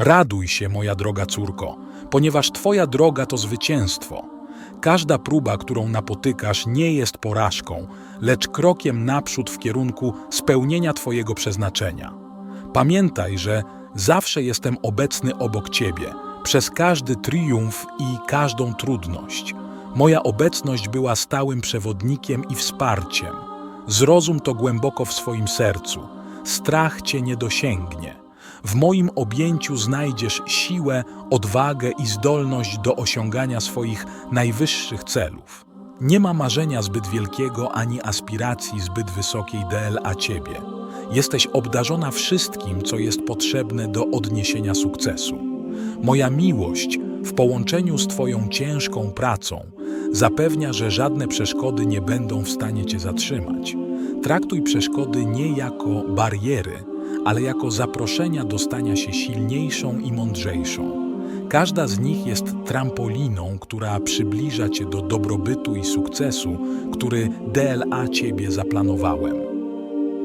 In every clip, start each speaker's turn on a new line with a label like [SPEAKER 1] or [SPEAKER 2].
[SPEAKER 1] Raduj się, moja droga córko, ponieważ Twoja droga to zwycięstwo. Każda próba, którą napotykasz, nie jest porażką, lecz krokiem naprzód w kierunku spełnienia Twojego przeznaczenia. Pamiętaj, że zawsze jestem obecny obok Ciebie, przez każdy triumf i każdą trudność. Moja obecność była stałym przewodnikiem i wsparciem. Zrozum to głęboko w swoim sercu. Strach Cię nie dosięgnie. W moim objęciu znajdziesz siłę, odwagę i zdolność do osiągania swoich najwyższych celów. Nie ma marzenia zbyt wielkiego ani aspiracji zbyt wysokiej dla Ciebie. Jesteś obdarzona wszystkim, co jest potrzebne do odniesienia sukcesu. Moja miłość w połączeniu z Twoją ciężką pracą zapewnia, że żadne przeszkody nie będą w stanie Cię zatrzymać. Traktuj przeszkody nie jako bariery, ale jako zaproszenia do stania się silniejszą i mądrzejszą. Każda z nich jest trampoliną, która przybliża Cię do dobrobytu i sukcesu, który DLA Ciebie zaplanowałem.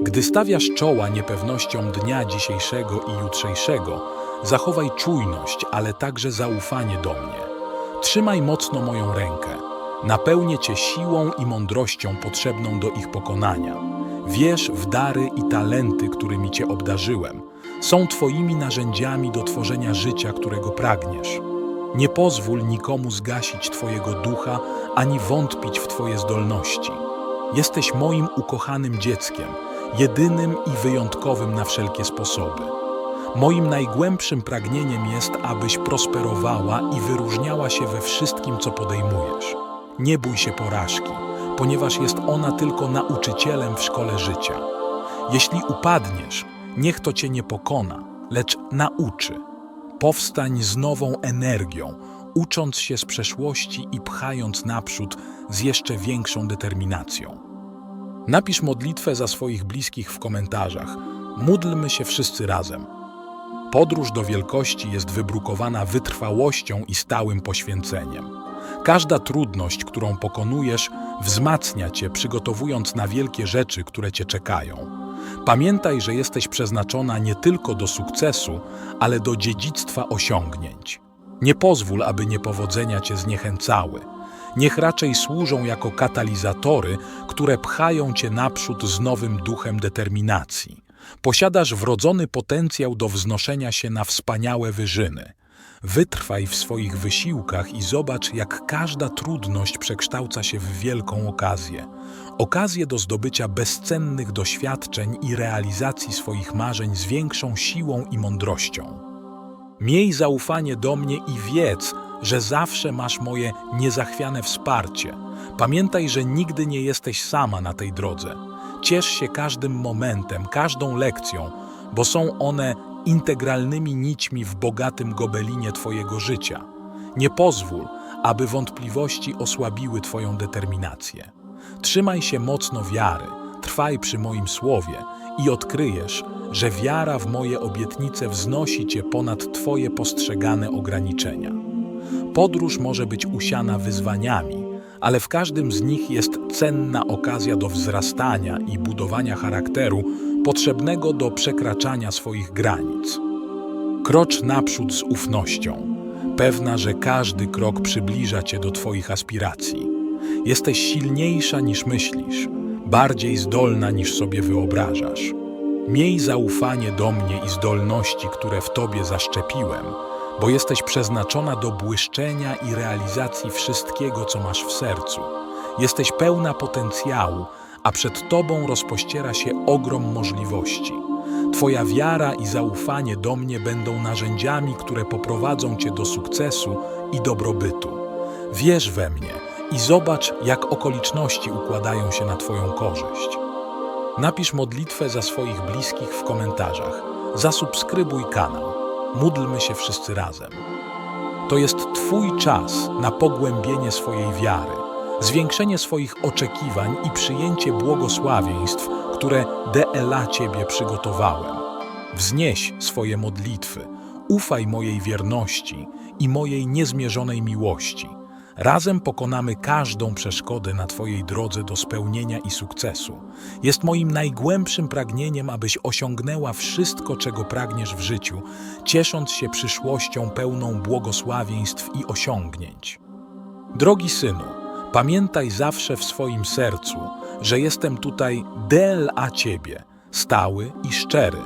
[SPEAKER 1] Gdy stawiasz czoła niepewnościom dnia dzisiejszego i jutrzejszego, zachowaj czujność, ale także zaufanie do mnie. Trzymaj mocno moją rękę. Napełnię Cię siłą i mądrością potrzebną do ich pokonania. Wierz w dary i talenty, którymi Cię obdarzyłem. Są Twoimi narzędziami do tworzenia życia, którego pragniesz. Nie pozwól nikomu zgasić Twojego ducha, ani wątpić w Twoje zdolności. Jesteś moim ukochanym dzieckiem, jedynym i wyjątkowym na wszelkie sposoby. Moim najgłębszym pragnieniem jest, abyś prosperowała i wyróżniała się we wszystkim, co podejmujesz. Nie bój się porażki, ponieważ jest ona tylko nauczycielem w szkole życia. Jeśli upadniesz, niech to cię nie pokona, lecz nauczy. Powstań z nową energią, ucząc się z przeszłości i pchając naprzód z jeszcze większą determinacją. Napisz modlitwę za swoich bliskich w komentarzach. Módlmy się wszyscy razem. Podróż do wielkości jest wybrukowana wytrwałością i stałym poświęceniem. Każda trudność, którą pokonujesz, wzmacnia cię, przygotowując na wielkie rzeczy, które cię czekają. Pamiętaj, że jesteś przeznaczona nie tylko do sukcesu, ale do dziedzictwa osiągnięć. Nie pozwól, aby niepowodzenia cię zniechęcały. Niech raczej służą jako katalizatory, które pchają cię naprzód z nowym duchem determinacji. Posiadasz wrodzony potencjał do wznoszenia się na wspaniałe wyżyny. Wytrwaj w swoich wysiłkach i zobacz, jak każda trudność przekształca się w wielką okazję. Okazję do zdobycia bezcennych doświadczeń i realizacji swoich marzeń z większą siłą i mądrością. Miej zaufanie do mnie i wiedz, że zawsze masz moje niezachwiane wsparcie. Pamiętaj, że nigdy nie jesteś sama na tej drodze. Ciesz się każdym momentem, każdą lekcją, bo są one integralnymi nićmi w bogatym gobelinie Twojego życia. Nie pozwól, aby wątpliwości osłabiły Twoją determinację. Trzymaj się mocno wiary, trwaj przy moim słowie i odkryjesz, że wiara w moje obietnice wznosi Cię ponad Twoje postrzegane ograniczenia. Podróż może być usiana wyzwaniami, ale w każdym z nich jest cenna okazja do wzrastania i budowania charakteru potrzebnego do przekraczania swoich granic. Krocz naprzód z ufnością, pewna, że każdy krok przybliża cię do Twoich aspiracji. Jesteś silniejsza niż myślisz, bardziej zdolna niż sobie wyobrażasz. Miej zaufanie do mnie i zdolności, które w Tobie zaszczepiłem, bo jesteś przeznaczona do błyszczenia i realizacji wszystkiego, co masz w sercu. Jesteś pełna potencjału, a przed Tobą rozpościera się ogrom możliwości. Twoja wiara i zaufanie do mnie będą narzędziami, które poprowadzą Cię do sukcesu i dobrobytu. Wierz we mnie i zobacz, jak okoliczności układają się na Twoją korzyść. Napisz modlitwę za swoich bliskich w komentarzach. Zasubskrybuj kanał. Módlmy się wszyscy razem. To jest Twój czas na pogłębienie swojej wiary, zwiększenie swoich oczekiwań i przyjęcie błogosławieństw, które DLA Ciebie przygotowałem. Wznieś swoje modlitwy, ufaj mojej wierności i mojej niezmierzonej miłości. Razem pokonamy każdą przeszkodę na Twojej drodze do spełnienia i sukcesu. Jest moim najgłębszym pragnieniem, abyś osiągnęła wszystko, czego pragniesz w życiu, ciesząc się przyszłością pełną błogosławieństw i osiągnięć. Drogi synu, pamiętaj zawsze w swoim sercu, że jestem tutaj dla Ciebie, stały i szczery.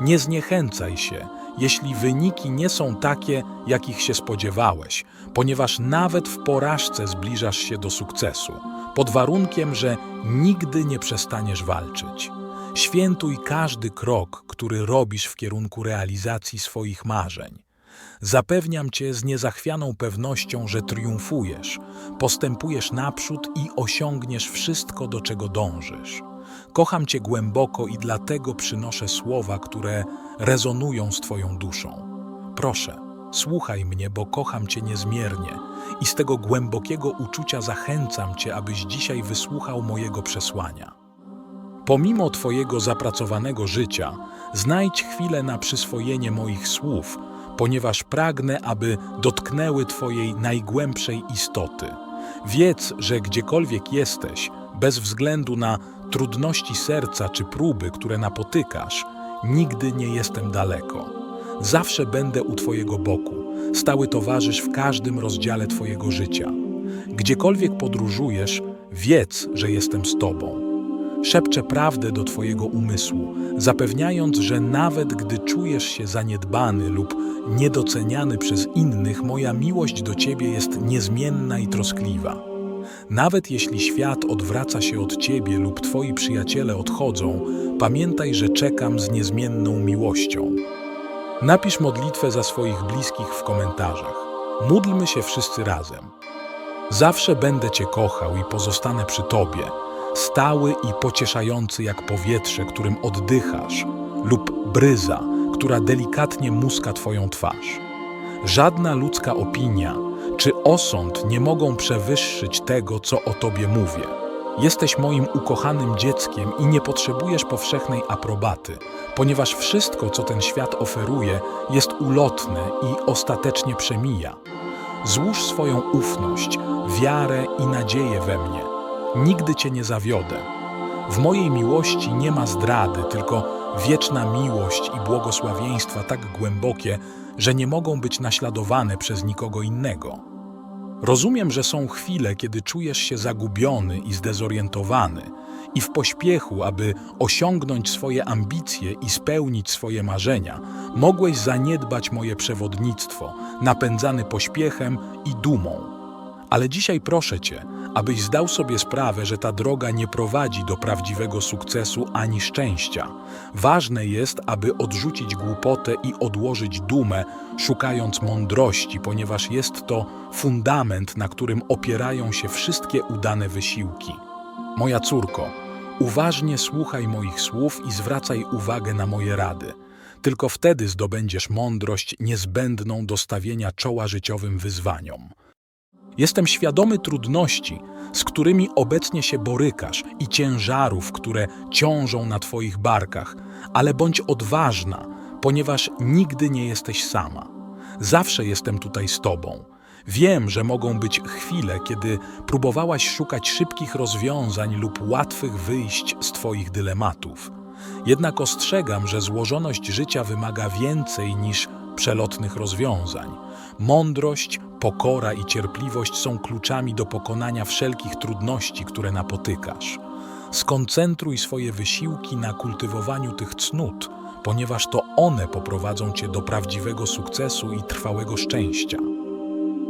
[SPEAKER 1] Nie zniechęcaj się, jeśli wyniki nie są takie, jakich się spodziewałeś, ponieważ nawet w porażce zbliżasz się do sukcesu, pod warunkiem, że nigdy nie przestaniesz walczyć. Świętuj każdy krok, który robisz w kierunku realizacji swoich marzeń. Zapewniam Cię z niezachwianą pewnością, że triumfujesz, postępujesz naprzód i osiągniesz wszystko, do czego dążysz. Kocham Cię głęboko i dlatego przynoszę słowa, które rezonują z Twoją duszą. Proszę, słuchaj mnie, bo kocham Cię niezmiernie i z tego głębokiego uczucia zachęcam Cię, abyś dzisiaj wysłuchał mojego przesłania. Pomimo Twojego zapracowanego życia, znajdź chwilę na przyswojenie moich słów, ponieważ pragnę, aby dotknęły Twojej najgłębszej istoty. Wiedz, że gdziekolwiek jesteś, bez względu na trudności serca czy próby, które napotykasz, nigdy nie jestem daleko. Zawsze będę u Twojego boku, stały towarzysz w każdym rozdziale Twojego życia. Gdziekolwiek podróżujesz, wiedz, że jestem z Tobą. Szepczę prawdę do Twojego umysłu, zapewniając, że nawet gdy czujesz się zaniedbany lub niedoceniany przez innych, moja miłość do Ciebie jest niezmienna i troskliwa. Nawet jeśli świat odwraca się od Ciebie lub Twoi przyjaciele odchodzą, pamiętaj, że czekam z niezmienną miłością. Napisz modlitwę za swoich bliskich w komentarzach. Módlmy się wszyscy razem. Zawsze będę Cię kochał i pozostanę przy Tobie, stały i pocieszający jak powietrze, którym oddychasz, lub bryza, która delikatnie muska Twoją twarz. Żadna ludzka opinia czy osąd nie mogą przewyższyć tego, co o Tobie mówię. Jesteś moim ukochanym dzieckiem i nie potrzebujesz powszechnej aprobaty, ponieważ wszystko, co ten świat oferuje, jest ulotne i ostatecznie przemija. Złóż swoją ufność, wiarę i nadzieję we mnie. Nigdy Cię nie zawiodę. W mojej miłości nie ma zdrady, tylko wieczna miłość i błogosławieństwa tak głębokie, że nie mogą być naśladowane przez nikogo innego. Rozumiem, że są chwile, kiedy czujesz się zagubiony i zdezorientowany, i w pośpiechu, aby osiągnąć swoje ambicje i spełnić swoje marzenia, mogłeś zaniedbać moje przewodnictwo, napędzany pośpiechem i dumą. Ale dzisiaj proszę Cię, abyś zdał sobie sprawę, że ta droga nie prowadzi do prawdziwego sukcesu ani szczęścia. Ważne jest, aby odrzucić głupotę i odłożyć dumę, szukając mądrości, ponieważ jest to fundament, na którym opierają się wszystkie udane wysiłki. Moja córko, uważnie słuchaj moich słów i zwracaj uwagę na moje rady. Tylko wtedy zdobędziesz mądrość niezbędną do stawienia czoła życiowym wyzwaniom. Jestem świadomy trudności, z którymi obecnie się borykasz i ciężarów, które ciążą na Twoich barkach, ale bądź odważna, ponieważ nigdy nie jesteś sama. Zawsze jestem tutaj z Tobą. Wiem, że mogą być chwile, kiedy próbowałaś szukać szybkich rozwiązań lub łatwych wyjść z Twoich dylematów. Jednak ostrzegam, że złożoność życia wymaga więcej niż przelotnych rozwiązań. Mądrość, pokora i cierpliwość są kluczami do pokonania wszelkich trudności, które napotykasz. Skoncentruj swoje wysiłki na kultywowaniu tych cnót, ponieważ to one poprowadzą cię do prawdziwego sukcesu i trwałego szczęścia.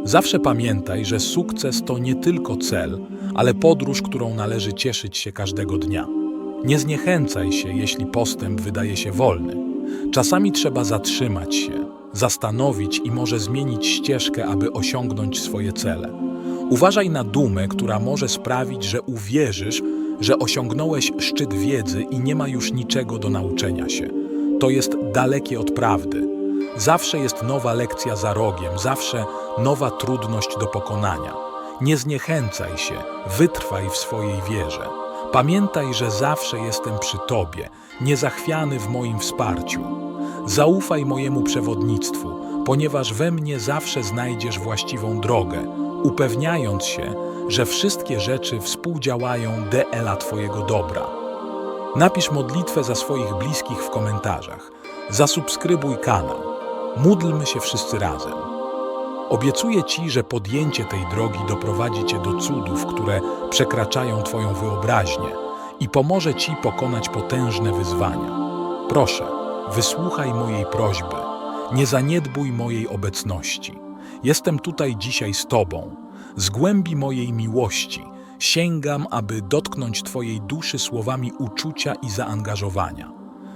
[SPEAKER 1] Zawsze pamiętaj, że sukces to nie tylko cel, ale podróż, którą należy cieszyć się każdego dnia. Nie zniechęcaj się, jeśli postęp wydaje się wolny. Czasami trzeba zatrzymać się, zastanowić i może zmienić ścieżkę, aby osiągnąć swoje cele. Uważaj na dumę, która może sprawić, że uwierzysz, że osiągnąłeś szczyt wiedzy i nie ma już niczego do nauczenia się. To jest dalekie od prawdy. Zawsze jest nowa lekcja za rogiem, zawsze nowa trudność do pokonania. Nie zniechęcaj się, wytrwaj w swojej wierze. Pamiętaj, że zawsze jestem przy Tobie, niezachwiany w moim wsparciu. Zaufaj mojemu przewodnictwu, ponieważ we mnie zawsze znajdziesz właściwą drogę. upewniając się, że wszystkie rzeczy współdziałają dla Twojego dobra. Napisz modlitwę za swoich bliskich w komentarzach. Zasubskrybuj kanał. Módlmy się wszyscy razem. Obiecuję Ci, że podjęcie tej drogi doprowadzi Cię do cudów, które przekraczają Twoją wyobraźnię i pomoże Ci pokonać potężne wyzwania. Proszę, wysłuchaj mojej prośby. Nie zaniedbuj mojej obecności. Jestem tutaj dzisiaj z Tobą. Z głębi mojej miłości sięgam, aby dotknąć Twojej duszy słowami uczucia i zaangażowania.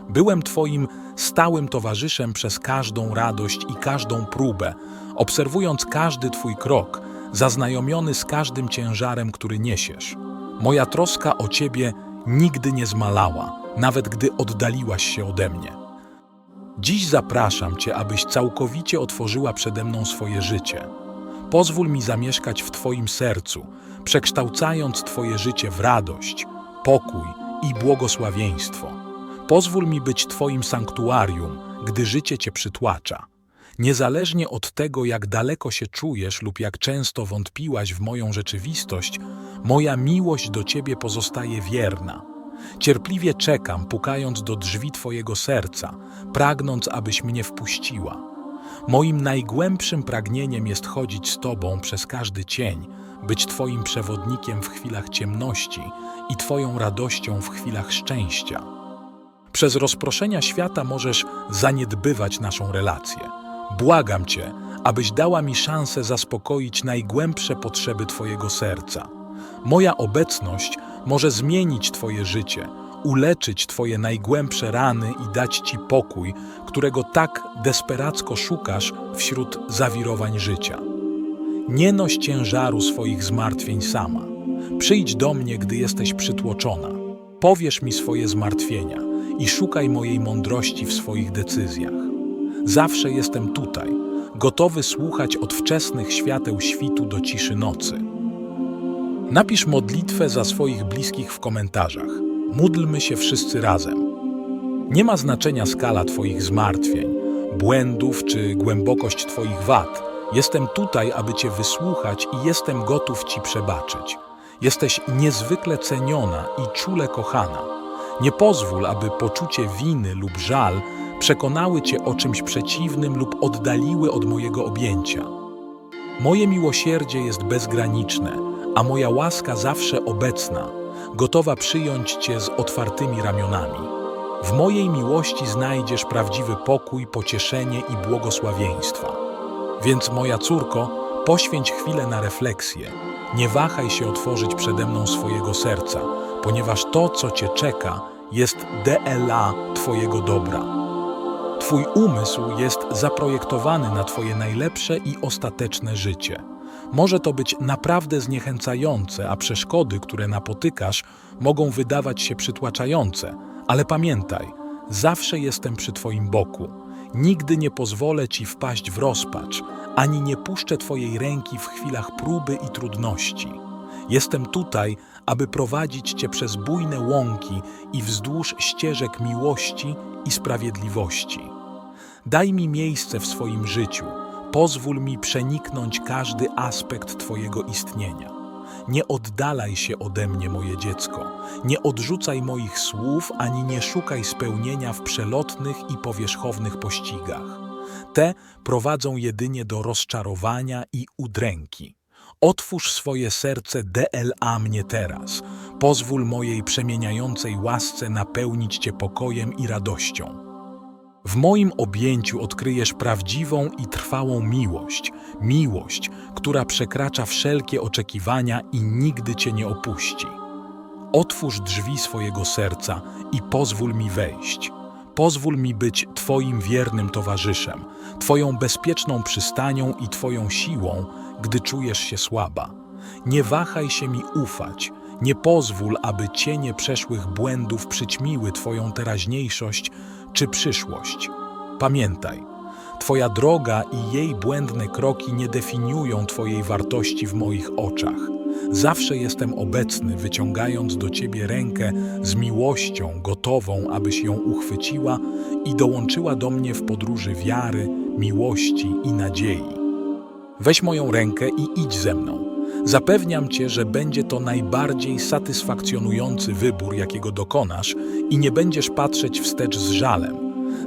[SPEAKER 1] Byłem Twoim stałym towarzyszem przez każdą radość i każdą próbę, obserwując każdy Twój krok, zaznajomiony z każdym ciężarem, który niesiesz. Moja troska o Ciebie nigdy nie zmalała, nawet gdy oddaliłaś się ode mnie. Dziś zapraszam Cię, abyś całkowicie otworzyła przede mną swoje życie. Pozwól mi zamieszkać w Twoim sercu, przekształcając Twoje życie w radość, pokój i błogosławieństwo. Pozwól mi być Twoim sanktuarium, gdy życie Cię przytłacza. Niezależnie od tego, jak daleko się czujesz lub jak często wątpiłaś w moją rzeczywistość, moja miłość do Ciebie pozostaje wierna. Cierpliwie czekam, pukając do drzwi Twojego serca, pragnąc, abyś mnie wpuściła. Moim najgłębszym pragnieniem jest chodzić z Tobą przez każdy cień, być Twoim przewodnikiem w chwilach ciemności i Twoją radością w chwilach szczęścia. Przez rozproszenia świata możesz zaniedbywać naszą relację. Błagam Cię, abyś dała mi szansę zaspokoić najgłębsze potrzeby Twojego serca. Moja obecność może zmienić Twoje życie, uleczyć Twoje najgłębsze rany i dać Ci pokój, którego tak desperacko szukasz wśród zawirowań życia. Nie noś ciężaru swoich zmartwień sama. Przyjdź do mnie, gdy jesteś przytłoczona. Powiesz mi swoje zmartwienia i szukaj mojej mądrości w swoich decyzjach. Zawsze jestem tutaj, gotowy słuchać od wczesnych świateł świtu do ciszy nocy. Napisz modlitwę za swoich bliskich w komentarzach. Módlmy się wszyscy razem. Nie ma znaczenia skala Twoich zmartwień, błędów czy głębokość Twoich wad. Jestem tutaj, aby Cię wysłuchać i jestem gotów Ci przebaczyć. Jesteś niezwykle ceniona i czule kochana. Nie pozwól, aby poczucie winy lub żal przekonały Cię o czymś przeciwnym lub oddaliły od mojego objęcia. Moje miłosierdzie jest bezgraniczne, a moja łaska zawsze obecna, gotowa przyjąć Cię z otwartymi ramionami. W mojej miłości znajdziesz prawdziwy pokój, pocieszenie i błogosławieństwa. Więc, moja córko, poświęć chwilę na refleksję. Nie wahaj się otworzyć przede mną swojego serca, ponieważ to, co Cię czeka, jest DLA Twojego dobra. Twój umysł jest zaprojektowany na Twoje najlepsze i ostateczne życie. Może to być naprawdę zniechęcające, a przeszkody, które napotykasz, mogą wydawać się przytłaczające, ale pamiętaj, zawsze jestem przy Twoim boku. Nigdy nie pozwolę Ci wpaść w rozpacz, ani nie puszczę Twojej ręki w chwilach próby i trudności. Jestem tutaj, aby prowadzić Cię przez bujne łąki i wzdłuż ścieżek miłości i sprawiedliwości. Daj mi miejsce w swoim życiu, pozwól mi przeniknąć każdy aspekt Twojego istnienia. Nie oddalaj się ode mnie, moje dziecko. Nie odrzucaj moich słów, ani nie szukaj spełnienia w przelotnych i powierzchownych pościgach. Te prowadzą jedynie do rozczarowania i udręki. Otwórz swoje serce DLA mnie teraz. Pozwól mojej przemieniającej łasce napełnić Cię pokojem i radością. W moim objęciu odkryjesz prawdziwą i trwałą miłość, miłość, która przekracza wszelkie oczekiwania i nigdy Cię nie opuści. Otwórz drzwi swojego serca i pozwól mi wejść. Pozwól mi być Twoim wiernym towarzyszem, Twoją bezpieczną przystanią i Twoją siłą, gdy czujesz się słaba. Nie wahaj się mi ufać, nie pozwól, aby cienie przeszłych błędów przyćmiły Twoją teraźniejszość czy przyszłość. Pamiętaj, Twoja droga i jej błędne kroki nie definiują Twojej wartości w moich oczach. Zawsze jestem obecny, wyciągając do Ciebie rękę z miłością, gotową, abyś ją uchwyciła i dołączyła do mnie w podróży wiary, miłości i nadziei. Weź moją rękę i idź ze mną. Zapewniam cię, że będzie to najbardziej satysfakcjonujący wybór, jakiego dokonasz i nie będziesz patrzeć wstecz z żalem.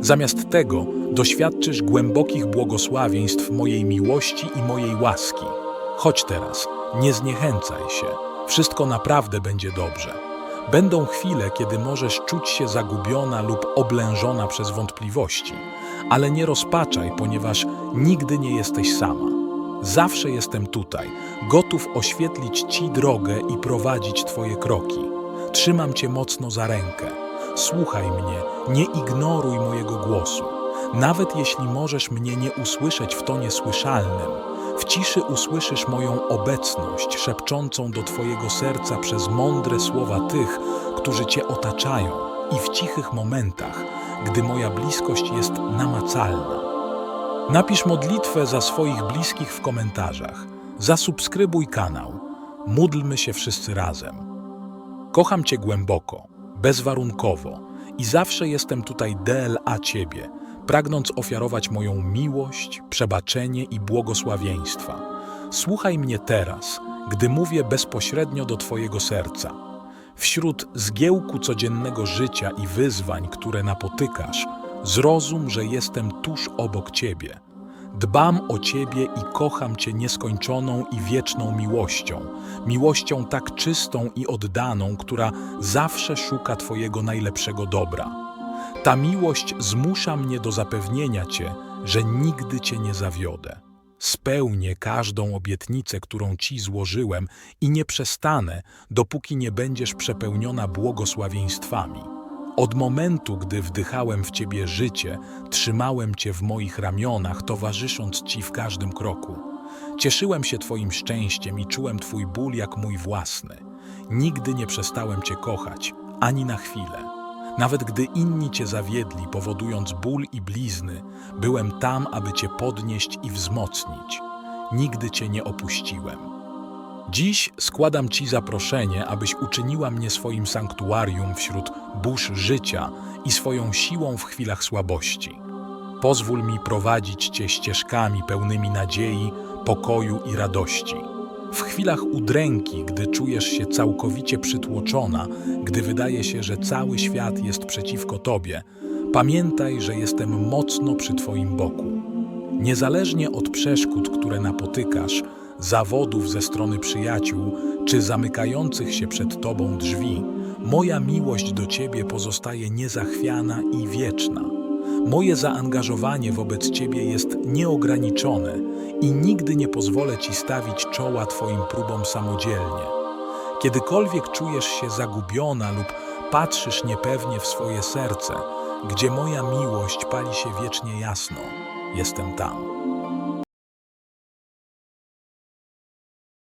[SPEAKER 1] Zamiast tego doświadczysz głębokich błogosławieństw mojej miłości i mojej łaski. Chodź teraz, nie zniechęcaj się. Wszystko naprawdę będzie dobrze. Będą chwile, kiedy możesz czuć się zagubiona lub oblężona przez wątpliwości, ale nie rozpaczaj, ponieważ nigdy nie jesteś sama. Zawsze jestem tutaj, gotów oświetlić Ci drogę i prowadzić Twoje kroki. Trzymam Cię mocno za rękę. Słuchaj mnie, nie ignoruj mojego głosu. Nawet jeśli możesz mnie nie usłyszeć w tonie słyszalnym, w ciszy usłyszysz moją obecność szepczącą do Twojego serca przez mądre słowa tych, którzy Cię otaczają i w cichych momentach, gdy moja bliskość jest namacalna. Napisz modlitwę za swoich bliskich w komentarzach. Zasubskrybuj kanał. Módlmy się wszyscy razem. Kocham Cię głęboko, bezwarunkowo i zawsze jestem tutaj dla Ciebie, pragnąc ofiarować moją miłość, przebaczenie i błogosławieństwa. Słuchaj mnie teraz, gdy mówię bezpośrednio do Twojego serca. Wśród zgiełku codziennego życia i wyzwań, które napotykasz, zrozum, że jestem tuż obok Ciebie. Dbam o Ciebie i kocham Cię nieskończoną i wieczną miłością, miłością tak czystą i oddaną, która zawsze szuka Twojego najlepszego dobra. Ta miłość zmusza mnie do zapewnienia Cię, że nigdy Cię nie zawiodę. Spełnię każdą obietnicę, którą Ci złożyłem i nie przestanę, dopóki nie będziesz przepełniona błogosławieństwami. Od momentu, gdy wdychałem w Ciebie życie, trzymałem Cię w moich ramionach, towarzysząc Ci w każdym kroku. Cieszyłem się Twoim szczęściem i czułem Twój ból jak mój własny. Nigdy nie przestałem Cię kochać, ani na chwilę. Nawet gdy inni Cię zawiedli, powodując ból i blizny, byłem tam, aby Cię podnieść i wzmocnić. Nigdy Cię nie opuściłem. Dziś składam Ci zaproszenie, abyś uczyniła mnie swoim sanktuarium wśród burz życia i swoją siłą w chwilach słabości. Pozwól mi prowadzić Cię ścieżkami pełnymi nadziei, pokoju i radości. W chwilach udręki, gdy czujesz się całkowicie przytłoczona, gdy wydaje się, że cały świat jest przeciwko Tobie, pamiętaj, że jestem mocno przy Twoim boku. Niezależnie od przeszkód, które napotykasz, zawodów ze strony przyjaciół czy zamykających się przed Tobą drzwi, moja miłość do Ciebie pozostaje niezachwiana i wieczna. Moje zaangażowanie wobec Ciebie jest nieograniczone i nigdy nie pozwolę Ci stawić czoła Twoim próbom samodzielnie. Kiedykolwiek czujesz się zagubiona lub patrzysz niepewnie w swoje serce, gdzie moja miłość pali się wiecznie jasno, jestem tam.